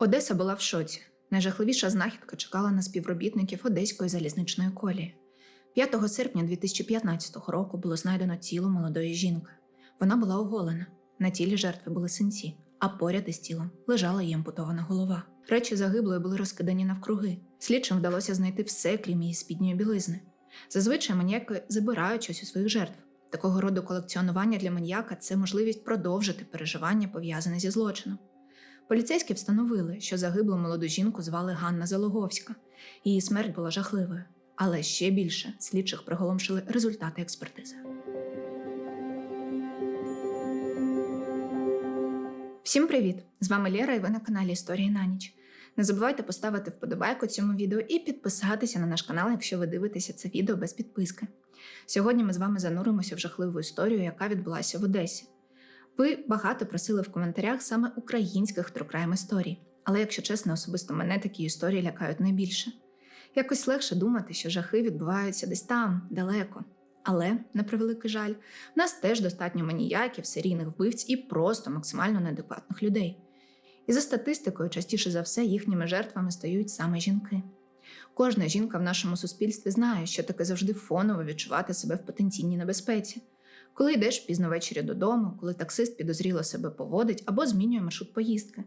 Одеса була в шоці. Найжахливіша знахідка чекала на співробітників Одеської залізничної колії. 5 серпня 2015 року було знайдено тіло молодої жінки. Вона була оголена. На тілі жертви були синці, а поряд із тілом лежала її ампутована голова. Речі загиблої були розкидані навкруги. Слідчим вдалося знайти все, крім її спідньої білизни. Зазвичай маніяки забирають щось у своїх жертв. Такого роду колекціонування для маніяка це можливість продовжити переживання, пов'язане зі злочином. Поліцейські встановили, що загиблу молоду жінку звали Ганна Залоговська. Її смерть була жахливою, але ще більше слідчих приголомшили результати експертизи. Всім привіт! З вами Лєра і ви на каналі Історії на ніч. Не забувайте поставити вподобайку цьому відео і підписатися на наш канал, якщо ви дивитеся це відео без підписки. Сьогодні ми з вами зануримося в жахливу історію, яка відбулася в Одесі. Ви багато просили в коментарях саме українських трокрайм історій, але, якщо чесно, особисто мене такі історії лякають найбільше. Якось легше думати, що жахи відбуваються десь там, далеко. Але, на превеликий жаль, в нас теж достатньо маніяків, серійних вбивць і просто максимально неадекватних людей. І за статистикою, частіше за все, їхніми жертвами стають саме жінки. Кожна жінка в нашому суспільстві знає, що таке завжди фоново відчувати себе в потенційній небезпеці. Коли йдеш пізно ввечері додому, коли таксист підозріло себе поводить або змінює маршрут поїздки.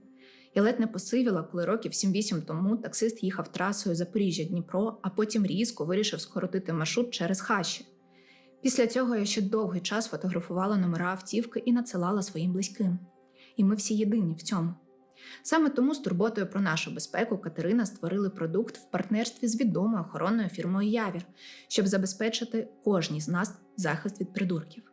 Я ледь не посивіла, коли років 7-8 тому таксист їхав трасою Запоріжжя Дніпро, а потім різко вирішив скоротити маршрут через хащі. Після цього я ще довгий час фотографувала номера автівки і надсилала своїм близьким. І ми всі єдині в цьому. Саме тому з турботою про нашу безпеку Катерина створили продукт в партнерстві з відомою охоронною фірмою Явір, щоб забезпечити кожній з нас захист від придурків.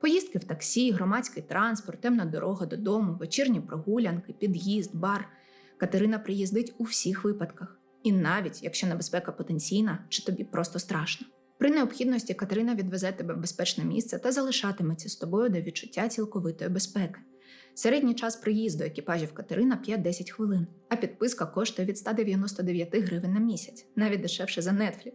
Поїздки в таксі, громадський транспорт, темна дорога додому, вечірні прогулянки, під'їзд, бар. Катерина приїздить у всіх випадках, і навіть якщо небезпека потенційна чи тобі просто страшно. При необхідності Катерина відвезе тебе в безпечне місце та залишатиметься з тобою до відчуття цілковитої безпеки. Середній час приїзду екіпажів Катерина 5-10 хвилин, а підписка коштує від 199 гривень на місяць, навіть дешевше за Netflix.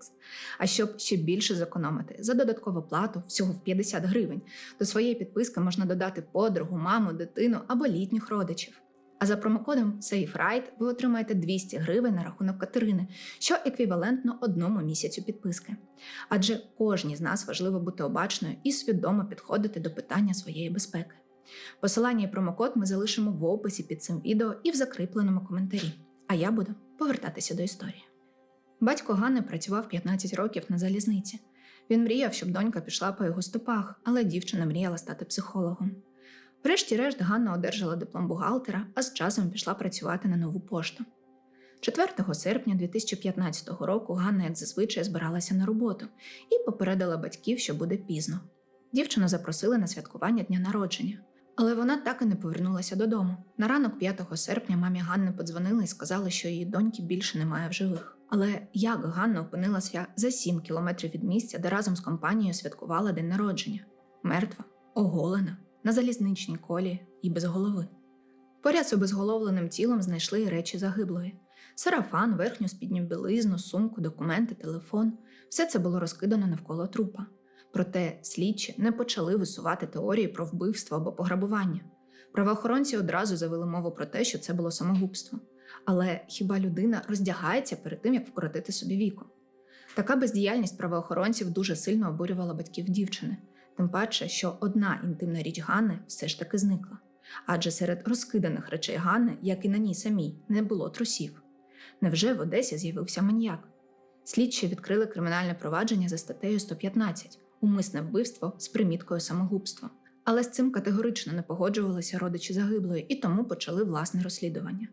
А щоб ще більше зекономити, за додаткову плату всього в 50 гривень, до своєї підписки можна додати подругу, маму, дитину або літніх родичів. А за промокодом SAFERIDE ви отримаєте 200 гривень на рахунок Катерини, що еквівалентно одному місяцю підписки. Адже кожній з нас важливо бути обачною і свідомо підходити до питання своєї безпеки. Посилання і промокод ми залишимо в описі під цим відео і в закріпленому коментарі. А я буду повертатися до історії. Батько Ганни працював 15 років на залізниці. Він мріяв, щоб донька пішла по його стопах, але дівчина мріяла стати психологом. Врешті-решт Ганна одержала диплом бухгалтера, а з часом пішла працювати на нову пошту. 4 серпня 2015 року Ганна, як зазвичай, збиралася на роботу і попередила батьків, що буде пізно. Дівчину запросили на святкування дня народження. Але вона так і не повернулася додому. На ранок 5 серпня мамі Ганни подзвонили і сказали, що її доньки більше немає в живих. Але як Ганна опинилася за 7 кілометрів від місця, де разом з компанією святкувала день народження? Мертва, оголена, на залізничній колії і без голови. Поряд з обезголовленим тілом знайшли і речі загиблої: сарафан, верхню спідню білизну, сумку, документи, телефон все це було розкидано навколо трупа. Проте слідчі не почали висувати теорії про вбивство або пограбування. Правоохоронці одразу завели мову про те, що це було самогубство. Але хіба людина роздягається перед тим, як вкоротити собі віку? Така бездіяльність правоохоронців дуже сильно обурювала батьків дівчини, тим паче, що одна інтимна річ Ганни все ж таки зникла. Адже серед розкиданих речей Ганни, як і на ній самій, не було трусів. Невже в Одесі з'явився маньяк? Слідчі відкрили кримінальне провадження за статтею 115 умисне вбивство з приміткою самогубства. Але з цим категорично не погоджувалися родичі загиблої і тому почали власне розслідування.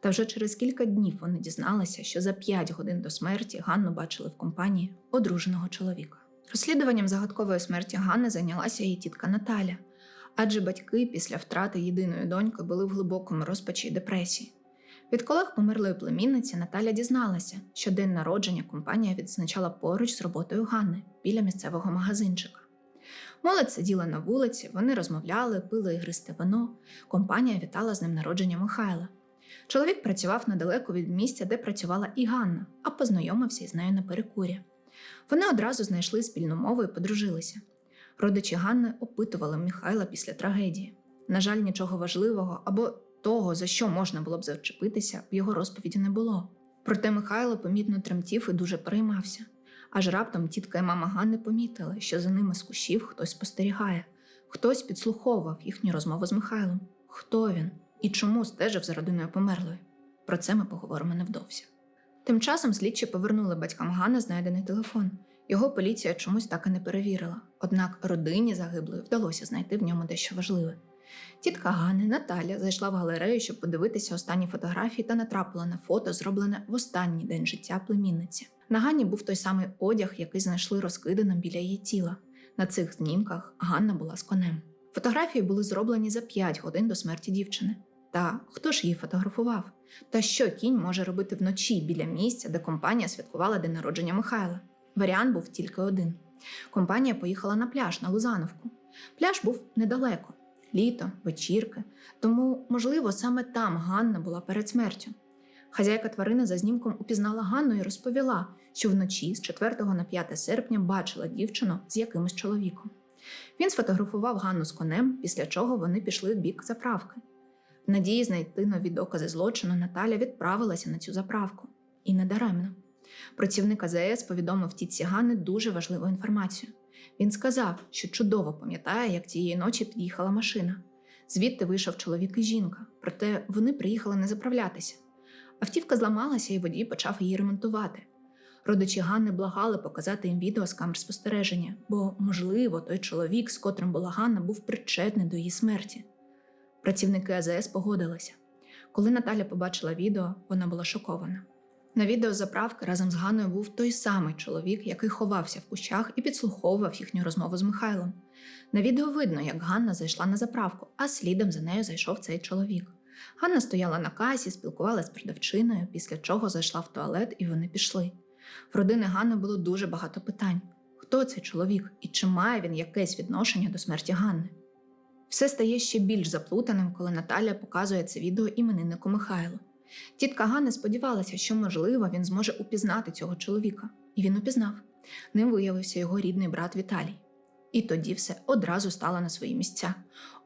Та вже через кілька днів вони дізналися, що за 5 годин до смерті Ганну бачили в компанії одруженого чоловіка. Розслідуванням загадкової смерті Ганни зайнялася її тітка Наталя, адже батьки після втрати єдиної доньки були в глибокому розпачі й депресії. Від колег померлої племінниці Наталя дізналася, що день народження компанія відзначала поруч з роботою Ганни біля місцевого магазинчика. Молодь сиділа на вулиці, вони розмовляли, пили ігристе вино. Компанія вітала з ним народження Михайла. Чоловік працював недалеко від місця, де працювала і Ганна, а познайомився із нею на перекурі. Вони одразу знайшли спільну мову і подружилися. Родичі Ганни опитували Михайла після трагедії. На жаль, нічого важливого або того, за що можна було б зачепитися, в його розповіді не було. Проте Михайло помітно тремтів і дуже переймався. Аж раптом тітка і мама Ганни помітили, що за ними з кущів хтось спостерігає, хтось підслуховував їхню розмову з Михайлом. Хто він і чому стежив за родиною померлої? Про це ми поговоримо невдовзі. Тим часом слідчі повернули батькам Ганни знайдений телефон. Його поліція чомусь так і не перевірила, однак родині загиблої вдалося знайти в ньому дещо важливе. Тітка Ганни Наталя зайшла в галерею, щоб подивитися останні фотографії та натрапила на фото, зроблене в останній день життя племінниці. На Ганні був той самий одяг, який знайшли розкиданим біля її тіла. На цих знімках Ганна була з конем. Фотографії були зроблені за 5 годин до смерті дівчини. Та хто ж її фотографував? Та що кінь може робити вночі біля місця, де компанія святкувала день народження Михайла? Варіант був тільки один: компанія поїхала на пляж на Лузановку. Пляж був недалеко, літо, вечірки, тому, можливо, саме там Ганна була перед смертю. Хазяйка тварини за знімком упізнала Ганну і розповіла, що вночі з 4 на 5 серпня бачила дівчину з якимось чоловіком. Він сфотографував Ганну з конем, після чого вони пішли в бік заправки. В надії знайти нові докази злочину Наталя відправилася на цю заправку. І недаремно. Працівник АЗС повідомив тітці Ганни дуже важливу інформацію. Він сказав, що чудово пам'ятає, як тієї ночі під'їхала машина. Звідти вийшов чоловік і жінка, проте вони приїхали не заправлятися. Автівка зламалася, і водій почав її ремонтувати. Родичі Ганни благали показати їм відео з камер спостереження, бо, можливо, той чоловік, з котрим була Ганна, був причетний до її смерті. Працівники АЗС погодилися. Коли Наталя побачила відео, вона була шокована. На відео заправки разом з Ганною був той самий чоловік, який ховався в кущах і підслуховував їхню розмову з Михайлом. На відео видно, як Ганна зайшла на заправку, а слідом за нею зайшов цей чоловік. Ганна стояла на касі, спілкувалася з продавчиною, після чого зайшла в туалет і вони пішли. В родини Ганни було дуже багато питань: хто цей чоловік і чи має він якесь відношення до смерті Ганни? Все стає ще більш заплутаним, коли Наталя показує це відео імениннику Михайлу. Тітка Ганна сподівалася, що, можливо, він зможе упізнати цього чоловіка, і він упізнав. Ним виявився його рідний брат Віталій. І тоді все одразу стало на свої місця.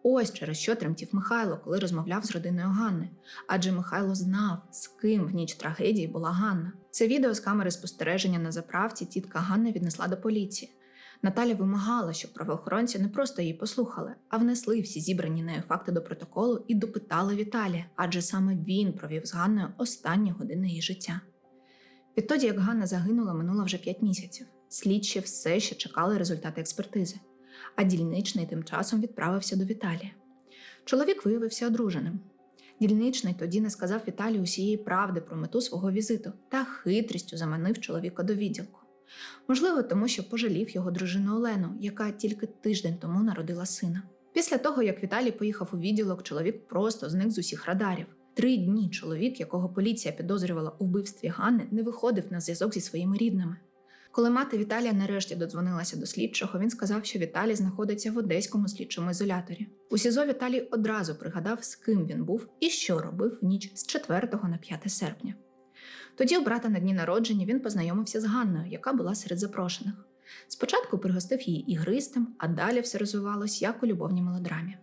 Ось через що тремтів Михайло, коли розмовляв з родиною Ганни. Адже Михайло знав, з ким в ніч трагедії була Ганна. Це відео з камери спостереження на заправці тітка Ганна віднесла до поліції. Наталя вимагала, щоб правоохоронці не просто її послухали, а внесли всі зібрані нею факти до протоколу і допитали Віталія, адже саме він провів з Ганною останні години її життя. Відтоді, як Ганна загинула, минуло вже 5 місяців. Слідчі все ще чекали результати експертизи, а дільничний тим часом відправився до Віталія. Чоловік виявився одруженим. Дільничний тоді не сказав Віталію усієї правди про мету свого візиту та хитрістю заманив чоловіка до відділку. Можливо, тому що пожалів його дружину Олену, яка тільки тиждень тому народила сина. Після того, як Віталій поїхав у відділок, чоловік просто зник з усіх радарів. Три дні чоловік, якого поліція підозрювала у вбивстві Ганни, не виходив на зв'язок зі своїми рідними. Коли мати Віталія нарешті додзвонилася до слідчого, він сказав, що Віталій знаходиться в одеському слідчому ізоляторі. У СІЗО Віталій одразу пригадав, з ким він був і що робив в ніч з 4 на 5 серпня. Тоді у брата на дні народження він познайомився з Ганною, яка була серед запрошених. Спочатку пригостив її ігристим, а далі все розвивалось як у любовній мелодрамі.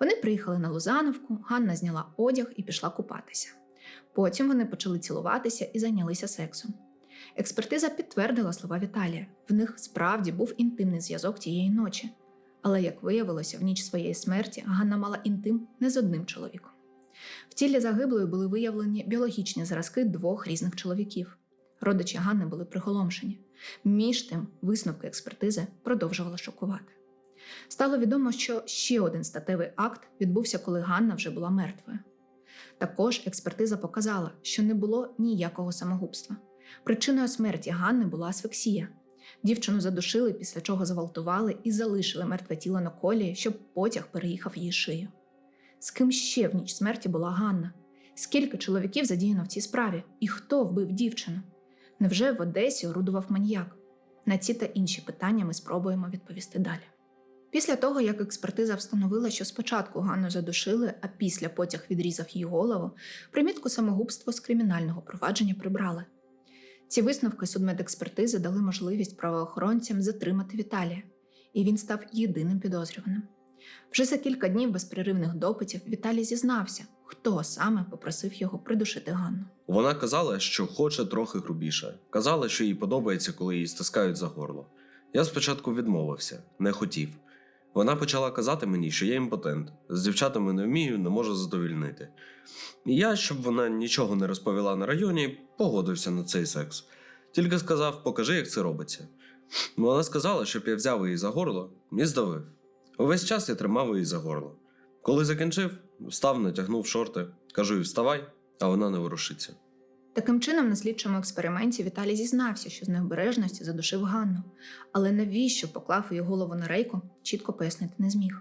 Вони приїхали на Лузановку, Ганна зняла одяг і пішла купатися. Потім вони почали цілуватися і зайнялися сексом. Експертиза підтвердила слова Віталія. В них справді був інтимний зв'язок тієї ночі. Але, як виявилося, в ніч своєї смерті Ганна мала інтим не з одним чоловіком. В тілі загиблої були виявлені біологічні зразки двох різних чоловіків. Родичі Ганни були приголомшені. Між тим, висновки експертизи продовжували шокувати. Стало відомо, що ще один статевий акт відбувся, коли Ганна вже була мертвою. Також експертиза показала, що не було ніякого самогубства. Причиною смерті Ганни була асфексія. Дівчину задушили, після чого зґвалтували і залишили мертве тіло на колії, щоб потяг переїхав її шию. З ким ще в ніч смерті була Ганна? Скільки чоловіків задіяно в цій справі? І хто вбив дівчину? Невже в Одесі орудував маніяк? На ці та інші питання ми спробуємо відповісти далі. Після того, як експертиза встановила, що спочатку Ганну задушили, а після потяг відрізав її голову, примітку самогубство з кримінального провадження прибрали. Ці висновки судмедекспертизи дали можливість правоохоронцям затримати Віталія, і він став єдиним підозрюваним. Вже за кілька днів безперервних допитів Віталій зізнався, хто саме попросив його придушити Ганну. Вона казала, що хоче трохи грубіше. Казала, що їй подобається, коли її стискають за горло. Я спочатку відмовився, не хотів. Вона почала казати мені, що я імпотент, з дівчатами не вмію, не можу задовільнити. І я, щоб вона нічого не розповіла на районі, погодився на цей секс. Тільки сказав, покажи, як це робиться. Вона сказала, щоб я взяв її за горло і здавив. Увесь час я тримав її за горло. Коли закінчив, встав, натягнув шорти, кажу їй вставай, а вона не ворушиться. Таким чином, на слідчому експерименті Віталій зізнався, що з необережності задушив Ганну, але навіщо поклав її голову на рейку, чітко пояснити не зміг.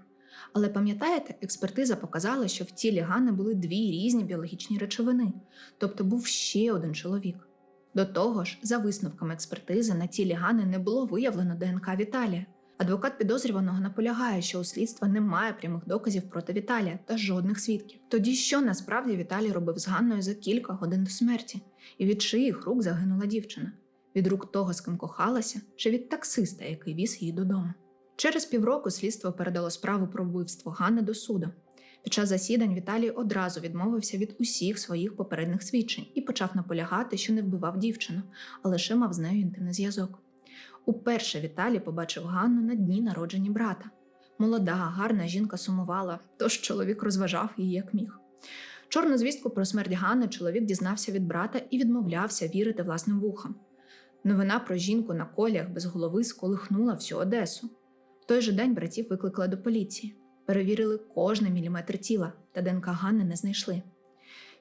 Але пам'ятаєте, експертиза показала, що в тілі Ганни були дві різні біологічні речовини, тобто був ще один чоловік. До того ж, за висновками експертизи, на тілі Ганни не було виявлено ДНК Віталія. Адвокат підозрюваного наполягає, що у слідства немає прямих доказів проти Віталія та жодних свідків. Тоді що насправді Віталій робив з Ганною за кілька годин до смерті, і від чиїх рук загинула дівчина? Від рук того, з ким кохалася, чи від таксиста, який віз її додому? Через півроку слідство передало справу про вбивство Ганни до суду. Під час засідань Віталій одразу відмовився від усіх своїх попередніх свідчень і почав наполягати, що не вбивав дівчину, а лише мав з нею інтимний зв'язок. Уперше Віталій побачив Ганну на дні народження брата. Молода, гарна жінка сумувала, тож чоловік розважав її як міг. Чорну звістку про смерть Ганни чоловік дізнався від брата і відмовлявся вірити власним вухам. Новина про жінку на колях без голови сколихнула всю Одесу. В той же день братів викликали до поліції. Перевірили кожний міліметр тіла, та ДНК Ганни не знайшли.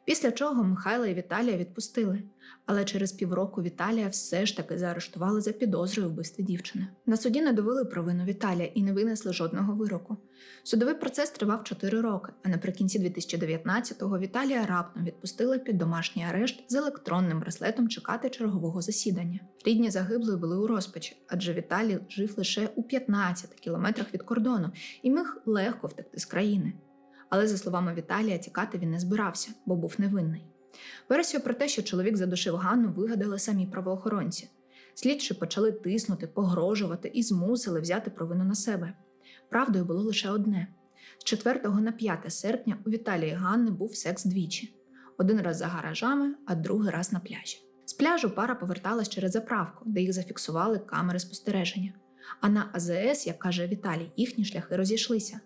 Після чого Михайла і Віталія відпустили, але через півроку Віталія все ж таки заарештували за підозрою вбивства дівчини. На суді не довели провину Віталія і не винесли жодного вироку. Судовий процес тривав 4 роки, а наприкінці 2019-го Віталія раптом відпустили під домашній арешт з електронним браслетом чекати чергового засідання. Рідні загиблої були у розпачі, адже Віталій жив лише у 15 кілометрах від кордону і міг легко втекти з країни. Але, за словами Віталія, тікати він не збирався, бо був невинний. Версію про те, що чоловік задушив Ганну, вигадали самі правоохоронці. Слідчі почали тиснути, погрожувати і змусили взяти провину на себе. Правдою було лише одне: з 4 на 5 серпня у Віталії Ганни був секс двічі: один раз за гаражами, а другий раз на пляжі. З пляжу пара поверталась через заправку, де їх зафіксували камери спостереження. А на АЗС, як каже Віталій, їхні шляхи розійшлися.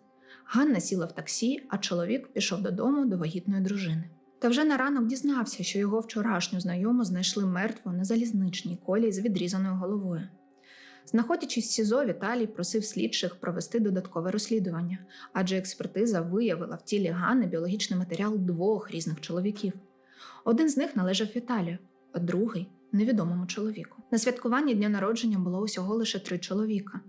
Ганна сіла в таксі, а чоловік пішов додому до вагітної дружини. Та вже на ранок дізнався, що його вчорашню знайому знайшли мертво на залізничній колії з відрізаною головою. Знаходячись в СІЗО, Віталій просив слідчих провести додаткове розслідування, адже експертиза виявила в тілі Ганни біологічний матеріал двох різних чоловіків. Один з них належав Віталію, а другий невідомому чоловіку. На святкуванні дня народження було усього лише три чоловіка: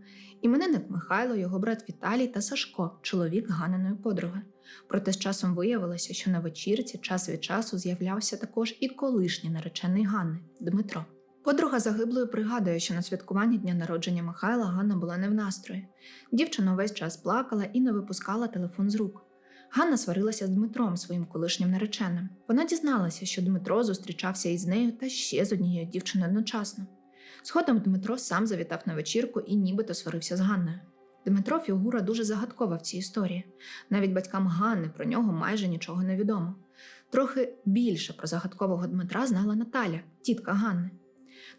іменинник Михайло, його брат Віталій та Сашко, чоловік Ганиної подруги. Проте з часом виявилося, що на вечірці час від часу з'являвся також і колишній наречений Ганни Дмитро. Подруга загиблої пригадує, що на святкуванні дня народження Михайла Ганна була не в настрої. Дівчина увесь час плакала і не випускала телефон з рук. Ганна сварилася з Дмитром, своїм колишнім нареченим. Вона дізналася, що Дмитро зустрічався із нею та ще з однією дівчиною одночасно. Згодом Дмитро сам завітав на вечірку і нібито сварився з Ганною. Дмитро фігура дуже загадкова в цій історії. Навіть батькам Ганни про нього майже нічого не відомо. Трохи більше про загадкового Дмитра знала Наталя, тітка Ганни.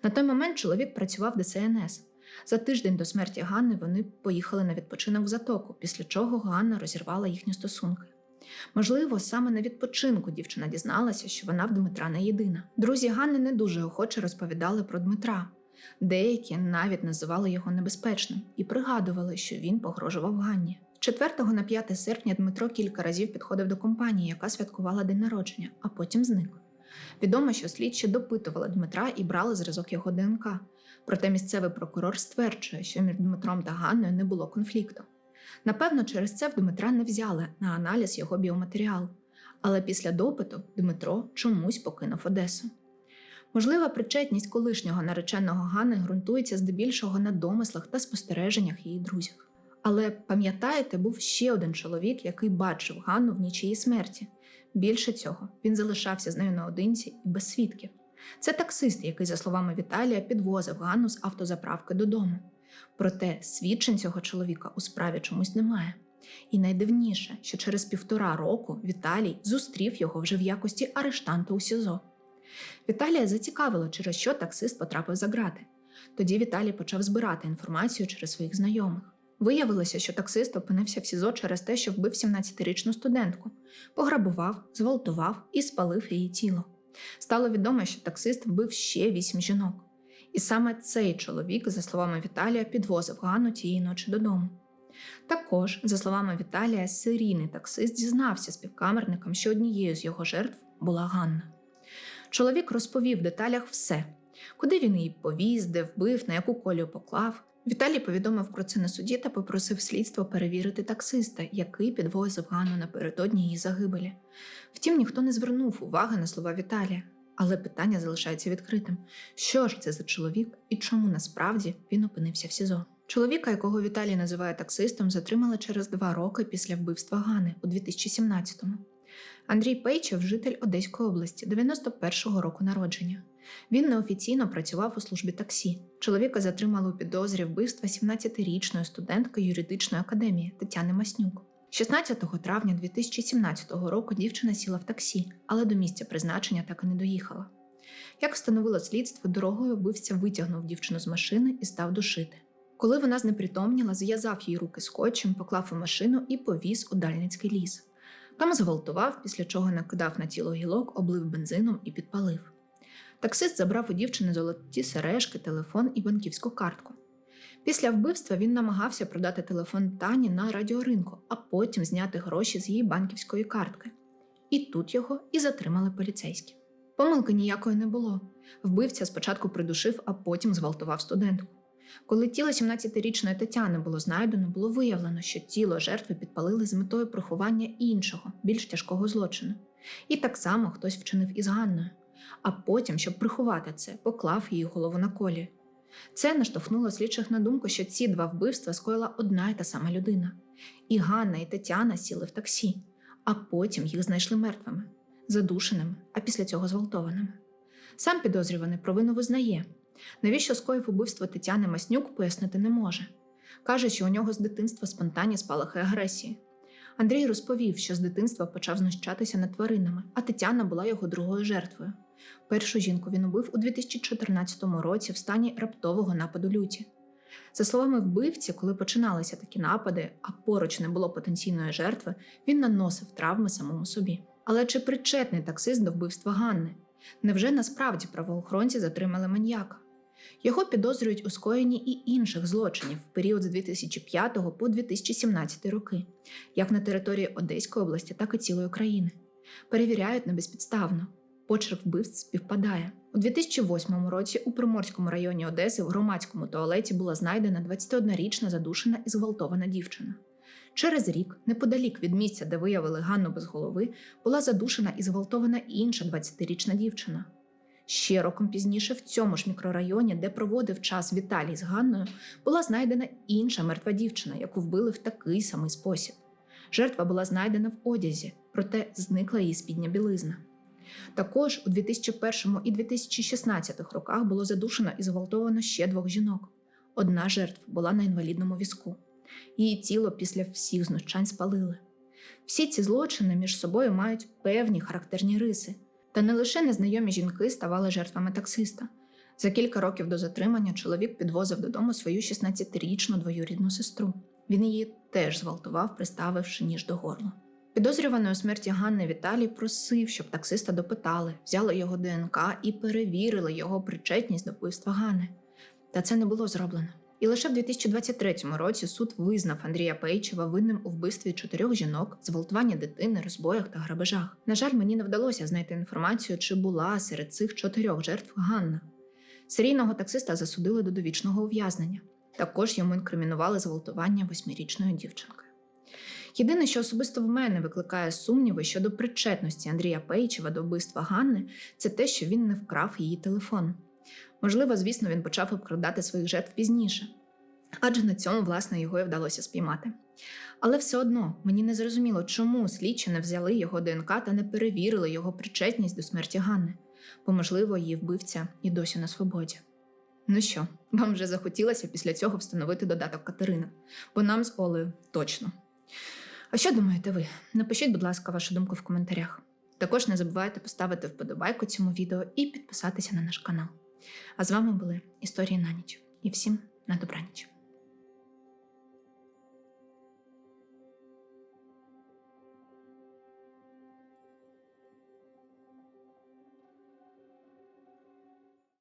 На той момент чоловік працював ДСНС. За тиждень до смерті Ганни вони поїхали на відпочинок в затоку, після чого Ганна розірвала їхні стосунки. Можливо, саме на відпочинку дівчина дізналася, що вона в Дмитра не єдина. Друзі Ганни не дуже охоче розповідали про Дмитра. Деякі навіть називали його небезпечним і пригадували, що він погрожував Ганні. З 4 на 5 серпня Дмитро кілька разів підходив до компанії, яка святкувала день народження, а потім зник. Відомо, що слідчі допитували Дмитра і брали зразок його ДНК. Проте місцевий прокурор стверджує, що між Дмитром та Ганною не було конфлікту. Напевно, через це в Дмитра не взяли на аналіз його біоматеріал. Але після допиту Дмитро чомусь покинув Одесу. Можлива причетність колишнього нареченого Ганни ґрунтується здебільшого на домислах та спостереженнях її друзів. Але пам'ятаєте, був ще один чоловік, який бачив Ганну в ніч її смерті. Більше цього, він залишався з нею наодинці і без свідків. Це таксист, який, за словами Віталія, підвозив Ганну з автозаправки додому. Проте свідчень цього чоловіка у справі чомусь немає. І найдивніше, що через півтора року Віталій зустрів його вже в якості арештанта у СІЗО. Віталія зацікавило, через що таксист потрапив за грати. Тоді Віталій почав збирати інформацію через своїх знайомих. Виявилося, що таксист опинився в СІЗО через те, що вбив 17-річну студентку, пограбував, зґвалтував і спалив її тіло. Стало відомо, що таксист вбив ще вісім жінок. І саме цей чоловік, за словами Віталія, підвозив Ганну тієї ночі додому. Також, за словами Віталія, серійний таксист дізнався співкамерникам, що однією з його жертв була Ганна. Чоловік розповів в деталях все, куди він її повіз, де вбив, на яку колію поклав. Віталій повідомив про це на суді та попросив слідство перевірити таксиста, який підвозив Ганну напередодні її загибелі. Втім, ніхто не звернув уваги на слова Віталія. Але питання залишається відкритим: що ж це за чоловік і чому насправді він опинився в СІЗО? Чоловіка, якого Віталій називає таксистом, затримали через два роки після вбивства Гани у 2017-му. Андрій Пейчев житель Одеської області, 91-го року народження. Він неофіційно працював у службі таксі. Чоловіка затримали у підозрі вбивства 17-річної студентки юридичної академії Тетяни Маснюк. 16 травня 2017 року дівчина сіла в таксі, але до місця призначення так і не доїхала. Як встановило слідство, дорогою вбивця витягнув дівчину з машини і став душити. Коли вона знепритомніла, зв'язав їй руки скотчем, поклав у машину і повіз у Дальницький ліс. Там зґвалтував, після чого накидав на тіло гілок, облив бензином і підпалив. Таксист забрав у дівчини золоті сережки, телефон і банківську картку. Після вбивства він намагався продати телефон Тані на радіоринку, а потім зняти гроші з її банківської картки. І тут його і затримали поліцейські. Помилки ніякої не було. Вбивця спочатку придушив, а потім зґвалтував студентку. Коли тіло 17-річної Тетяни було знайдено, було виявлено, що тіло жертви підпалили з метою приховання іншого, більш тяжкого злочину. І так само хтось вчинив із Ганною. А потім, щоб приховати це, поклав її голову на колі. Це наштовхнуло слідчих на думку, що ці два вбивства скоїла одна й та сама людина. І Ганна, і Тетяна сіли в таксі, а потім їх знайшли мертвими, задушеними, а після цього зґвалтованими. Сам підозрюваний провину визнає. Навіщо скоїв убивство Тетяни Маснюк, пояснити не може. Каже, що у нього з дитинства спонтанні спалахи агресії. Андрій розповів, що з дитинства почав знущатися над тваринами, а Тетяна була його другою жертвою. Першу жінку він убив у 2014 році в стані раптового нападу люті. За словами вбивці, коли починалися такі напади, а поруч не було потенційної жертви, він наносив травми самому собі. Але чи причетний таксист до вбивства Ганни? Невже насправді правоохоронці затримали маньяка? Його підозрюють у скоєнні і інших злочинів в період з 2005 по 2017 роки, як на території Одеської області, так і цілої країни. Перевіряють небезпідставно. Почерк вбивств співпадає. У 2008 році у Приморському районі Одеси в громадському туалеті була знайдена 21-річна задушена і зґвалтована дівчина. Через рік, неподалік від місця, де виявили Ганну без голови, була задушена і зґвалтована інша 20-річна дівчина. Ще роком пізніше, в цьому ж мікрорайоні, де проводив час Віталій з Ганною, була знайдена інша мертва дівчина, яку вбили в такий самий спосіб. Жертва була знайдена в одязі, проте зникла її спідня білизна. Також у 2001 і 2016 роках було задушено і зґвалтовано ще двох жінок. Одна жертва була на інвалідному візку. Її тіло після всіх знущань спалили. Всі ці злочини між собою мають певні характерні риси. Та не лише незнайомі жінки ставали жертвами таксиста. За кілька років до затримання чоловік підвозив додому свою 16-річну двоюрідну сестру. Він її теж зґвалтував, приставивши ніж до горла. Підозрюваної у смерті Ганни Віталій просив, щоб таксиста допитали, взяли його ДНК і перевірили його причетність до вбивства Ганни. Та це не було зроблено. І лише в 2023 році суд визнав Андрія Пейчева винним у вбивстві чотирьох жінок, зґвалтуванні дитини, розбоях та грабежах. На жаль, мені не вдалося знайти інформацію, чи була серед цих чотирьох жертв Ганна. Серійного таксиста засудили до довічного ув'язнення. Також йому інкримінували зґвалтування восьмирічної дівчинки. Єдине, що особисто в мене викликає сумніви щодо причетності Андрія Пейчева до вбивства Ганни, це те, що він не вкрав її телефон. Можливо, звісно, він почав обкрадати своїх жертв пізніше, адже на цьому, власне, його і вдалося спіймати. Але все одно мені не зрозуміло, чому слідчі не взяли його ДНК та не перевірили його причетність до смерті Ганни, бо, можливо, її вбивця і досі на свободі. Ну що, вам вже захотілося після цього встановити додаток Катерина, бо нам з Олею точно. А що думаєте ви? Напишіть, будь ласка, вашу думку в коментарях. Також не забувайте поставити вподобайку цьому відео і підписатися на наш канал. А з вами були історії на ніч і всім на добраніч.